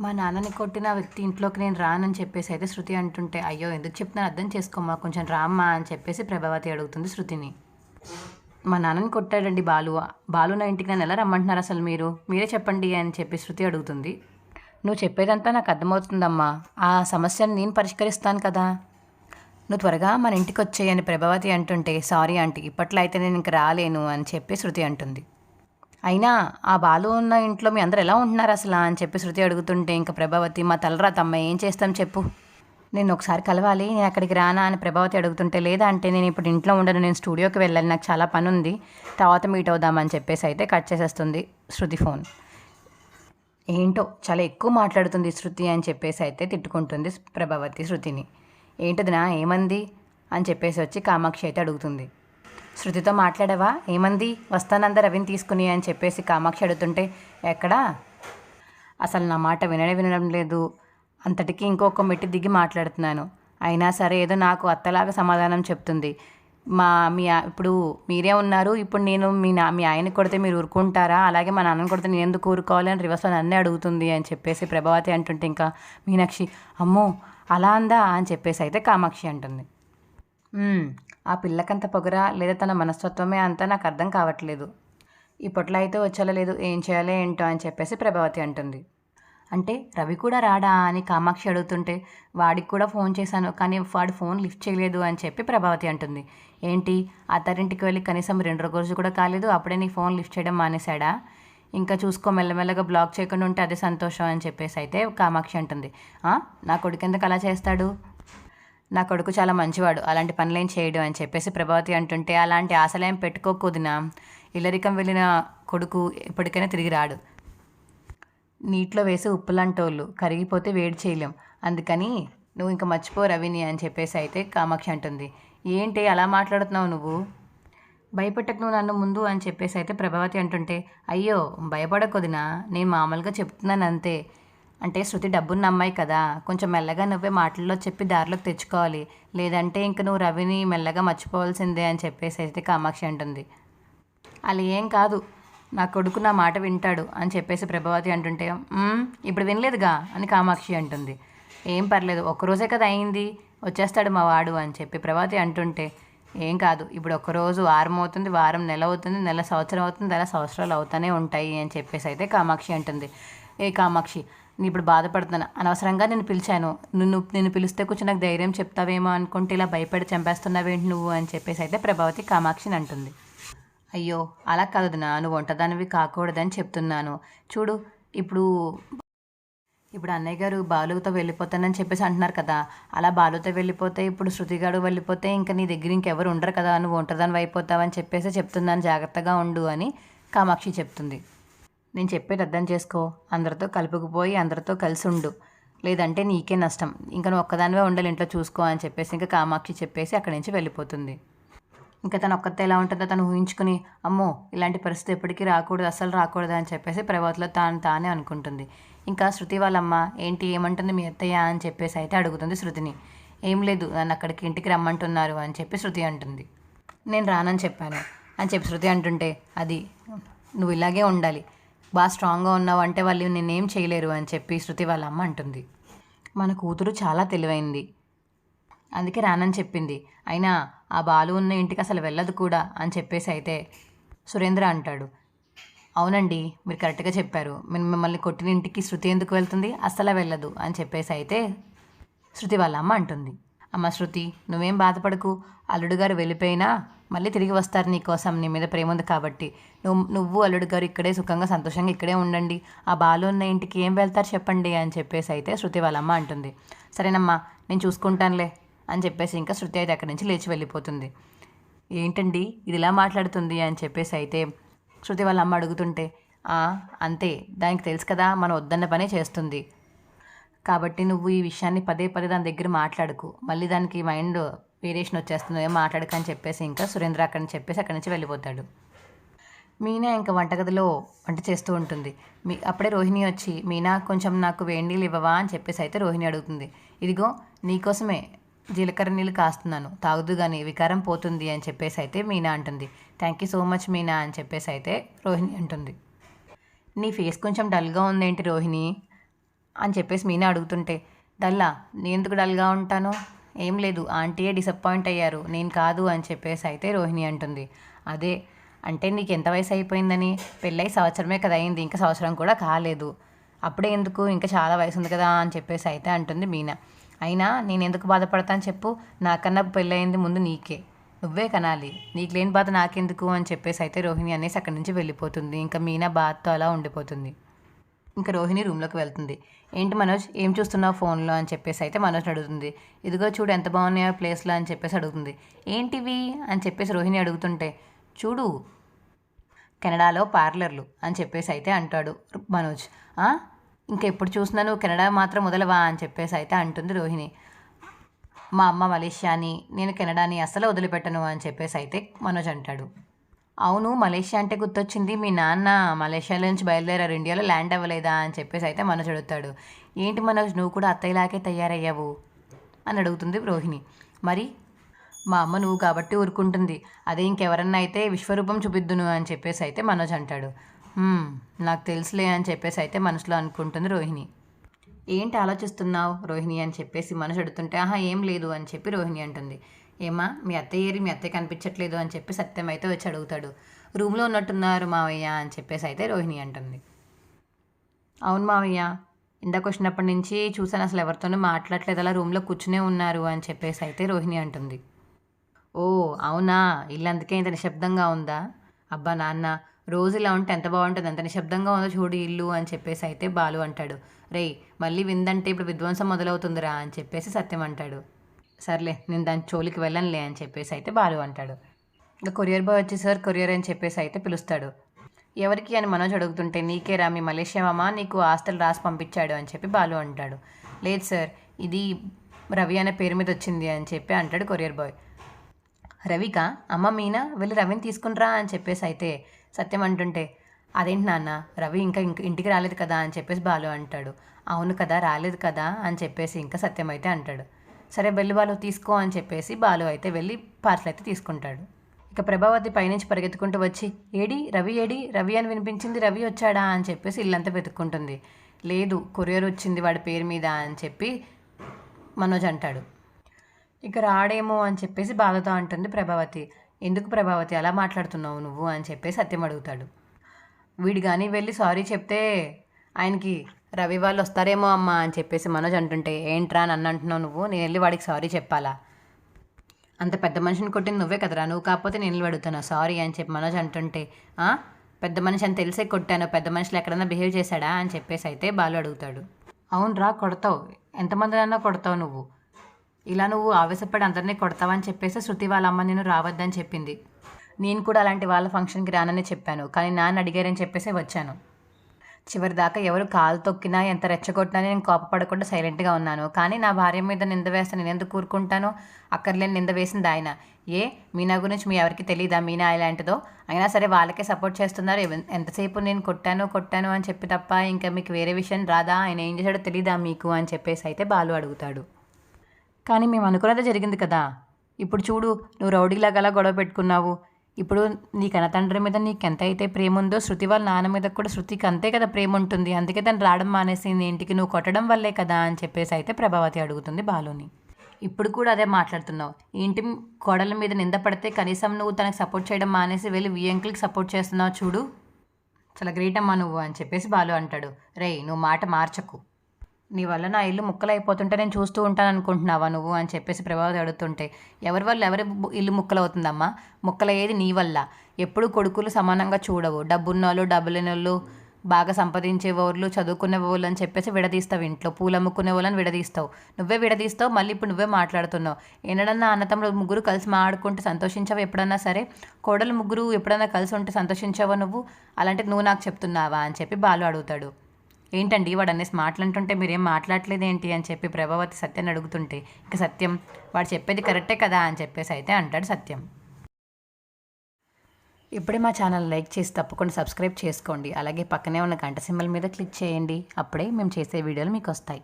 మా నాన్నని కొట్టిన వ్యక్తి ఇంట్లోకి నేను రానని చెప్పేసి అయితే శృతి అంటుంటే అయ్యో ఎందుకు చెప్తున్నాను? అర్థం చేసుకోమ్మా. కొంచెం రామ్మా అని చెప్పేసి ప్రభావతి అడుగుతుంది శృతిని. మా నాన్నని కొట్టాడండి బాలు. బాలు నా ఇంటికి నన్ను ఎలా రమ్మంటున్నారు అసలు మీరు? మీరే చెప్పండి అని చెప్పి శృతి అడుగుతుంది. నువ్వు చెప్పేదంతా నాకు అర్థమవుతుందమ్మా. ఆ సమస్యను నేను పరిష్కరిస్తాను కదా. నువ్వు త్వరగా మన ఇంటికి వచ్చేయని ప్రభావతి అంటుంటే సారీ ఆంటీ ఇప్పట్లో అయితే నేను ఇంక రాలేను అని చెప్పి శృతి అంటుంది. అయినా ఆ బాలు ఉన్న ఇంట్లో మీ అందరు ఎలా ఉంటున్నారు అసలు అని చెప్పి శృతి అడుగుతుంటే ఇంకా ప్రభావతి మా తలరా తమ్మ ఏం చేస్తాం చెప్పు. నేను ఒకసారి కలవాలి నేను అక్కడికి రానా? అని ప్రభావతి అడుగుతుంటే లేదా అంటే నేను ఇప్పుడు ఇంట్లో ఉండను నేను స్టూడియోకి వెళ్ళాలి నాకు చాలా పని ఉంది తర్వాత మీట్ అవుదామని చెప్పేసి అయితే కట్ చేసేస్తుంది శృతి ఫోన్. ఏంటో చాలా ఎక్కువ మాట్లాడుతుంది శృతి అని చెప్పేసి అయితే తిట్టుకుంటుంది ప్రభావతి శృతిని. ఏంటిదినా ఏమంది? అని చెప్పేసి వచ్చి కామాక్షి అయితే అడుగుతుంది. శృతితో మాట్లాడావా? ఏమంది? వస్తానంద రవిని తీసుకుని అని చెప్పేసి కామాక్షి అడుగుతుంటే ఎక్కడా? అసలు నా మాట వినడే వినడం లేదు. అంతటికి ఇంకొక మెట్టి దిగి మాట్లాడుతున్నాను. అయినా సరే ఏదో నాకు అత్తలాగా సమాధానం చెప్తుంది. మా మీ ఇప్పుడు మీరే ఉన్నారు. ఇప్పుడు నేను మీ నా మీ ఆయన కొడితే మీరు ఊరుకుంటారా? అలాగే మా నాన్నని కొడితే నేను ఎందుకు ఊరుకోవాలి? అని రివర్స్లో నన్నే అడుగుతుంది అని చెప్పేసి ప్రభావతి అంటుంటే ఇంకా మీనాక్షి అమ్మో అలా అందా? అని చెప్పేసి అయితే కామాక్షి అంటుంది. ఆ పిల్లకంత పొగరా లేదా తన మనస్తత్వమే అంతా నాకు అర్థం కావట్లేదు. ఇప్పట్లో అయితే వచ్చేలా లేదు. ఏం చేయాలో ఏంటో అని చెప్పేసి ప్రభావతి అంటుంది. అంటే రవి కూడా రాడా అని కామాక్షి అడుగుతుంటే వాడికి కూడా ఫోన్ చేశాను కానీ వాడు ఫోన్ లిఫ్ట్ చేయలేదు అని చెప్పి ప్రభావతి అంటుంది. ఏంటి? అత్తారింటికి వెళ్ళి కనీసం రెండు రోజులు కూడా కాలేదు అప్పుడే నీ ఫోన్ లిఫ్ట్ చేయడం మానేశాడా? ఇంకా చూసుకో మెల్లమెల్లగా బ్లాక్ చేయకుండా ఉంటే అదే సంతోషం అని చెప్పేసి అయితే కామాక్షి అంటుంది. నా కొడుకు ఎందుకు అలా చేస్తాడు? నా కొడుకు చాలా మంచివాడు అలాంటి పనులేం చేయడు అని చెప్పేసి ప్రభావతి అంటుంటే అలాంటి ఆశలేం పెట్టుకోకూదినా ఇల్లరికం వెళ్ళిన కొడుకు ఎప్పటికైనా తిరిగి రాడు. నీటిలో వేసి ఉప్పులంటోళ్ళు కరిగిపోతే వేడి చేయలేం. అందుకని నువ్వు ఇంకా మర్చిపో రవిని అని చెప్పేసి అయితే కామాక్షి అంటుంది. ఏంటి అలా మాట్లాడుతున్నావు నువ్వు? భయపెట్టకు నువ్వు నన్ను ముందు అని చెప్పేసి అయితే ప్రభావతి అంటుంటే అయ్యో భయపడకొదినా నేను మామూలుగా చెప్తున్నాను అంతే. అంటే శృతి డబ్బున్న అమ్మాయి కదా కొంచెం మెల్లగా నువ్వే మాటల్లో చెప్పి దారిలోకి తెచ్చుకోవాలి. లేదంటే ఇంక నువ్వు రవిని మెల్లగా మర్చిపోవాల్సిందే అని చెప్పేసి అయితే కామాక్షి అంటుంది. అలా ఏం కాదు. నా కొడుకు నా మాట వింటాడు అని చెప్పేసి ప్రభావతి అంటుంటే ఇప్పుడు వినలేదుగా అని కామాక్షి అంటుంది. ఏం పర్లేదు ఒక్కరోజే కదా అయింది. వచ్చేస్తాడు మా వాడు అని చెప్పి ప్రభావతి అంటుంటే ఏం కాదు ఇప్పుడు ఒకరోజు వారం అవుతుంది వారం నెల అవుతుంది నెల సంవత్సరం అవుతుంది నెల సంవత్సరాలు అవుతూనే ఉంటాయి అని చెప్పేసి అయితే కామాక్షి అంటుంది. ఏ కామాక్షి నేను ఇప్పుడు బాధపడుతున్నాను అనవసరంగా నేను పిలిచాను. నువ్వు నేను పిలిస్తే కొంచెం నాకు ధైర్యం చెప్తావేమో అనుకుంటే ఇలా భయపడి చంపేస్తున్నావేంటి నువ్వు అని చెప్పేసి అయితే ప్రభావతి కామాక్షిని అంటుంది. అయ్యో అలా కాదు నా నువ్వు ఒంటదానివి కాకూడదని చెప్తున్నాను. చూడు ఇప్పుడు ఇప్పుడు అన్నయ్య గారు బాలుతో వెళ్ళిపోతానని చెప్పేసి అంటున్నారు కదా. అలా బాలుతో వెళ్ళిపోతే ఇప్పుడు శృతిగాడు వెళ్ళిపోతే ఇంకా నీ దగ్గర ఇంకెవరు ఉండరు కదా. నువ్వు ఒంటదానివి అయిపోతావని చెప్పేసి చెప్తున్నాను. జాగ్రత్తగా ఉండు అని కామాక్షి చెప్తుంది. నేను చెప్పేది అర్థం చేసుకో. అందరితో కలుపుకుపోయి అందరితో కలిసి ఉండు లేదంటే నీకే నష్టం. ఇంకా నువ్వు ఒక్కదానివే ఉండాలి ఇంట్లో చూసుకో అని చెప్పేసి ఇంకా కామాక్షి చెప్పేసి అక్కడి నుంచి వెళ్ళిపోతుంది. ఇంకా తను ఒక్కతే ఎలా ఉంటుందో తను ఊహించుకుని అమ్మో ఇలాంటి పరిస్థితి ఎప్పటికీ రాకూడదు అసలు రాకూడదు అని చెప్పేసి ప్రభావతిలో తాను తానే అనుకుంటుంది. ఇంకా శృతి వాళ్ళమ్మ ఏంటి ఏమంటుంది మీ అత్తయ్య? అని చెప్పేసి అయితే అడుగుతుంది శృతిని. ఏం లేదు నన్ను అక్కడికి ఇంటికి రమ్మంటున్నారు అని చెప్పి శృతి అంటుంది. నేను రానని చెప్పాను అని చెప్పి శృతి అంటుంటే అది నువ్వు ఇలాగే ఉండాలి. బాగా స్ట్రాంగ్గా ఉన్నావు అంటే వాళ్ళు నేనేం చేయలేరు అని చెప్పి శృతి వాళ్ళ అమ్మ అంటుంది. మన కూతురు చాలా తెలివైంది. అందుకే రానని చెప్పింది. అయినా ఆ బాలు ఉన్న ఇంటికి అసలు వెళ్ళదు కూడా అని చెప్పేసి అయితే సురేంద్ర అంటాడు. అవునండి మీరు కరెక్ట్గా చెప్పారు. మేము మిమ్మల్ని కొట్టిన ఇంటికి శృతి ఎందుకు వెళ్తుంది? అస్సలు వెళ్ళదు అని చెప్పేసి అయితే శృతి వాళ్ళ అమ్మ అంటుంది. అమ్మ శృతి నువ్వేం బాధపడకు. అల్లుడు గారు వెళ్ళిపోయినా మళ్ళీ తిరిగి వస్తారు నీకోసం నీ మీద ప్రేమ ఉంది కాబట్టి. నువ్వు నువ్వు అల్లుడు గారు ఇక్కడే సుఖంగా సంతోషంగా ఇక్కడే ఉండండి. ఆ బాలు ఉన్న ఇంటికి ఏం వెళ్తారు చెప్పండి అని చెప్పేసి అయితే శృతి వాళ్ళమ్మ అంటుంది. సరేనమ్మా నేను చూసుకుంటానులే అని చెప్పేసి ఇంకా శృతి అయితే అక్కడి నుంచి లేచి వెళ్ళిపోతుంది. ఏంటండి ఇది ఇలా మాట్లాడుతుంది అని చెప్పేసి అయితే శృతి వాళ్ళ అమ్మ అడుగుతుంటే అంతే దానికి తెలుసు కదా మనం వద్దన్న పనే చేస్తుంది. కాబట్టి నువ్వు ఈ విషయాన్ని పదే పదే దాని దగ్గర మాట్లాడుకు. మళ్ళీ దానికి మైండ్ వేరియేషన్ వచ్చేస్తుంది. ఏం మాట్లాడకని చెప్పేసి ఇంకా సురేంద్ర అక్కడ చెప్పేసి అక్కడి నుంచి వెళ్ళిపోతాడు. మీనా ఇంకా వంటగదిలో వంట చేస్తూ ఉంటుంది. మీ అప్పుడే రోహిణి వచ్చి మీనా కొంచెం నాకు వేడి నీళ్ళు ఇవ్వవా? అని చెప్పేసి అయితే రోహిణి అడుగుతుంది. ఇదిగో నీకోసమే జీలకర్ర నీళ్ళు కాస్తున్నాను. తాగుదు కానీ వికారం పోతుంది అని చెప్పేసి అయితే మీనా అంటుంది. Thank you so much Meena అని చెప్పేసి అయితే రోహిణి అంటుంది. నీ ఫేస్ కొంచెం డల్గా ఉందేంటి రోహిణి? అని చెప్పేసి మీనా అడుగుతుంటే డల్లా నేను ఎందుకు డల్గా ఉంటాను? ఏం లేదు ఆంటీయే డిసప్పాయింట్ అయ్యారు నేను కాదు అని చెప్పేసి అయితే రోహిణి అంటుంది. అదే అంటే నీకు ఎంత వయసు అయిపోయిందని? పెళ్ళై సంవత్సరమే కదా అయింది ఇంకా సంవత్సరం కూడా కాలేదు. అప్పుడే ఎందుకు? ఇంకా చాలా వయసు ఉంది కదా అని చెప్పేసి అయితే అంటుంది మీనా. అయినా నేను ఎందుకు బాధపడతాను చెప్పు నాకన్నా పెళ్ళయింది ముందు నీకే. నువ్వే కనాలి. నీకు లేని బాధ నాకెందుకు? అని చెప్పేసి అయితే రోహిణి అనేసి అక్కడి నుంచి వెళ్ళిపోతుంది. ఇంకా మీనా బాధతో అలా ఉండిపోతుంది. ఇంకా రోహిణి రూమ్లోకి వెళ్తుంది. ఏంటి మనోజ్? ఏం చూస్తున్నావు ఫోన్లో? అని చెప్పేసి అయితే మనోజ్ అడుగుతుంది. ఇదిగో చూడు ఎంత బాగున్నాయో ప్లేస్లో అని చెప్పేసి అడుగుతుంది. ఏంటివి? అని చెప్పేసి రోహిణి అడుగుతుంటే చూడు కెనడాలో పార్లర్లు అని చెప్పేసి అయితే అంటాడు మనోజ్. ఇంకా ఎప్పుడు చూసినా నువ్వు కెనడా మాత్రం మొదలవా అని చెప్పేసి అయితే అంటుంది రోహిణి. మా అమ్మ మలేషియాని నేను కెనడాని అస్సలు వదిలిపెట్టను అని చెప్పేసి అయితే మనోజ్ అంటాడు. అవును మలేషియా అంటే గుర్తొచ్చింది. మీ నాన్న మలేషియాలో నుంచి బయలుదేరారు. ఇండియాలో ల్యాండ్ అవ్వలేదా అని చెప్పేసి అయితే మనోజ్ అడుగుతాడు. ఏంటి మనోజ్ నువ్వు కూడా అత్తయ్యలాగే తయారయ్యావు? అని అడుగుతుంది రోహిణి. మరి? మా అమ్మ నువ్వు కాబట్టి ఊరుకుంటుంది. అదే ఇంకెవరన్నా అయితే విశ్వరూపం చూపిద్దును అని చెప్పేసి అయితే మనోజ్ అంటాడు. నాకు తెలుసులే అని చెప్పేసి అయితే మనసులో అనుకుంటుంది రోహిణి. ఏంటి ఆలోచిస్తున్నావు రోహిణి అని చెప్పేసి మనసు అడుగుతుంటే ఆహా ఏం లేదు అని చెప్పి రోహిణి అంటుంది. ఏమా మీ అత్తయ్య ఏరి మీ అత్తయ్య కనిపించట్లేదు అని చెప్పి సత్యం అయితే వచ్చి అడుగుతాడు. రూమ్లో ఉన్నట్టున్నారు మావయ్య అని చెప్పేసి అయితే రోహిణి అంటుంది. అవును మావయ్య ఇందాక వచ్చినప్పటి నుంచి చూసాను అసలు ఎవరితోనూ మాట్లాడలేదు అలా రూమ్లో కూర్చునే ఉన్నారు అని చెప్పేసి అయితే రోహిణి అంటుంది. ఓ అవునా? ఇల్లు అందుకే ఇంత నిశ్శబ్దంగా ఉందా? అబ్బా నాన్న రోజు ఇలా ఉంటే ఎంత బాగుంటుంది ఎంత నిశ్శబ్దంగా ఉందో చూడు ఇల్లు అని చెప్పేసి అయితే బాలు అంటాడు. రేయ్ మళ్ళీ విందంటే ఇప్పుడు విధ్వంసం మొదలవుతుందిరా అని చెప్పేసి సత్యం అంటాడు. సర్లే నేను దాని చోలికి వెళ్ళనులే అని చెప్పేసి అయితే బాలు అంటాడు. ఇంకా కొరియర్ బాయ్ వచ్చి సార్ కొరియర్ అని చెప్పేసి అయితే పిలుస్తాడు. ఎవరికి? అని మనోజ్ అడుగుతుంటే నీకే రా మీ మలేషియా మామ నీకు ఆస్తులు రాసి పంపించాడు అని చెప్పి బాలు అంటాడు. లేదు సార్ ఇది రవి అనే పేరు మీద వచ్చింది అని చెప్పి అంటాడు కొరియర్ బాయ్. రవిక? అమ్మ మీనా? వెళ్ళి రవిని తీసుకునిరా అని చెప్పేసి అయితే సత్యం అంటుంటే అదేంటి నాన్న రవి ఇంకా ఇంటికి రాలేదు కదా అని చెప్పేసి బాలు అంటాడు. అవును కదా రాలేదు కదా అని చెప్పేసి ఇంకా సత్యం అయితే అంటాడు. సరే వెళ్ళి బాలు తీసుకో అని చెప్పేసి బాలు అయితే వెళ్ళి పార్సల్ అయితే తీసుకుంటాడు. ఇక ప్రభావతి పైనుంచి పరిగెత్తుకుంటూ వచ్చి ఏడి రవి ఏడి? రవి అని వినిపించింది రవి వచ్చాడా? అని చెప్పేసి ఇల్లంతా వెతుక్కుంటుంది. లేదు కొరియర్ వచ్చింది వాడి పేరు మీద అని చెప్పి మనోజ్ అంటాడు. ఇక రాడేమో అని చెప్పేసి బాధతో అంటుంది ప్రభావతి. ఎందుకు ప్రభావతి అలా మాట్లాడుతున్నావు నువ్వు? అని చెప్పేసి సత్యం అడుగుతాడు. వీడు కానీ వెళ్ళి సారీ చెప్తే ఆయనకి రవి వాళ్ళు వస్తారేమో అమ్మ అని చెప్పేసి మనోజ్ అంటుంటే ఏంట్రా అని అన్న అంటున్నావు నువ్వు? నేను వెళ్ళి వాడికి సారీ చెప్పాలా? అంత పెద్ద మనిషిని కొట్టింది నువ్వే కదరా. నువ్వు కాకపోతే నేను వెళ్ళి అడుగుతున్నా సారీ అని చెప్పి మనోజ్ అంటుంటే పెద్ద మనిషి అని తెలిసే కొట్టాను. పెద్ద మనుషులు ఎక్కడన్నా బిహేవ్ చేశాడా? అని చెప్పేసి అయితే బాలు అడుగుతాడు. అవునరా కొడతావు. ఎంతమందినన్నా కొడతావు నువ్వు. ఇలా నువ్వు ఆవేశపడి అందరినీ కొడతావని చెప్పేసి శృతి వాళ్ళ అమ్మ నేను రావద్దని చెప్పింది. నేను కూడా అలాంటి వాళ్ళ ఫంక్షన్కి రానని చెప్పాను. కానీ నాన్న అడిగారని చెప్పేసి వచ్చాను. చివరి దాకా ఎవరు కాలు తొక్కినా ఎంత రెచ్చగొట్టినా నేను కోపపడకుండా సైలెంట్గా ఉన్నాను. కానీ నా భార్య మీద నింద వేస్తే నేను ఎందుకు కూరుకుంటాను అక్కర్లేని నింద వేసింది ఆయన. ఏ? మీనా గురించి మీ ఎవరికి తెలియదా మీనా ఇలాంటిదో అయినా సరే వాళ్ళకే సపోర్ట్ చేస్తున్నారు. ఎంతసేపు నేను కొట్టాను కొట్టాను అని చెప్పి తప్ప ఇంకా మీకు వేరే విషయం రాదా? ఆయన ఏం చేశాడో తెలీదా మీకు? అని చెప్పేసి అయితే బాలు అడుగుతాడు. కానీ మేము అనుకున్నదే జరిగింది కదా. ఇప్పుడు చూడు నువ్వు రౌడీలాగా అలా గొడవ పెట్టుకున్నావు. ఇప్పుడు నీ కన్నతండ్రి మీద నీకు ఎంత అయితే ప్రేమ ఉందో శృతి వాళ్ళ నాన్న మీద కూడా శృతికి అంతే కదా ప్రేమ ఉంటుంది అందుకే తను రావడం మానేసింది. ఇంటికి నువ్వు కొట్టడం వల్లే కదా అని చెప్పేసి అయితే ప్రభావతి అడుగుతుంది బాలుని. ఇప్పుడు కూడా అదే మాట్లాడుతున్నావు. ఇంటి కోడల మీద నింద పడితే కనీసం నువ్వు తనకు సపోర్ట్ చేయడం మానేసి వెళ్ళి వియంకులకి సపోర్ట్ చేస్తున్నావు చూడు. చాలా గ్రేట్ అమ్మా నువ్వు అని చెప్పేసి బాలు అంటాడు. రే నువ్వు మాట మార్చకు. నీ వల్ల నా ఇల్లు ముక్కలు అయిపోతుంటే నేను చూస్తూ ఉంటాను అనుకుంటున్నావా నువ్వు అని చెప్పేసి ప్రభావతి అడుగుతుంటే ఎవరి వల్ల ఎవరి ఇల్లు ముక్కలు అవుతుందమ్మా ముక్కలయ్యేది నీ వల్ల. ఎప్పుడు కొడుకులు సమానంగా చూడవు. డబ్బున్నోళ్ళు డబ్బులేనోళ్ళు బాగా సంపాదించే వాళ్ళు చదువుకునే వాళ్ళు అని చెప్పేసి విడదీస్తావు ఇంట్లో. పూలు అమ్ముకునే వాళ్ళని విడదీస్తావు. నువ్వే విడదీస్తావు మళ్ళీ ఇప్పుడు నువ్వే మాట్లాడుతున్నావు. ఎన్నడన్నా అన్నతమ్ముడు ముగ్గురు కలిసి మాడుకుంటే సంతోషించావు ఎప్పుడన్నా సరే? కోడలు ముగ్గురు ఎప్పుడన్నా కలిసి ఉంటే సంతోషించావా నువ్వు? అలాంటి నువ్వు నాకు చెప్తున్నావా అని చెప్పి బాలు అడుగుతాడు. ఏంటండి వాడు అనేసి మాట్లాడుతుంటే మీరేం మాట్లాడలేదు ఏంటి అని చెప్పి ప్రభావతి సత్యాన్ని అడుగుతుంటే ఇక సత్యం వాడు చెప్పేది కరెక్టే కదా? అని చెప్పేసి అయితే అంటాడు సత్యం. ఇప్పుడే మా ఛానల్ లైక్ చేసి తప్పకుండా సబ్స్క్రైబ్ చేసుకోండి. అలాగే పక్కనే ఉన్న గంట సింబల్ మీద క్లిక్ చేయండి. అప్పుడే మేము చేసే వీడియోలు మీకు వస్తాయి.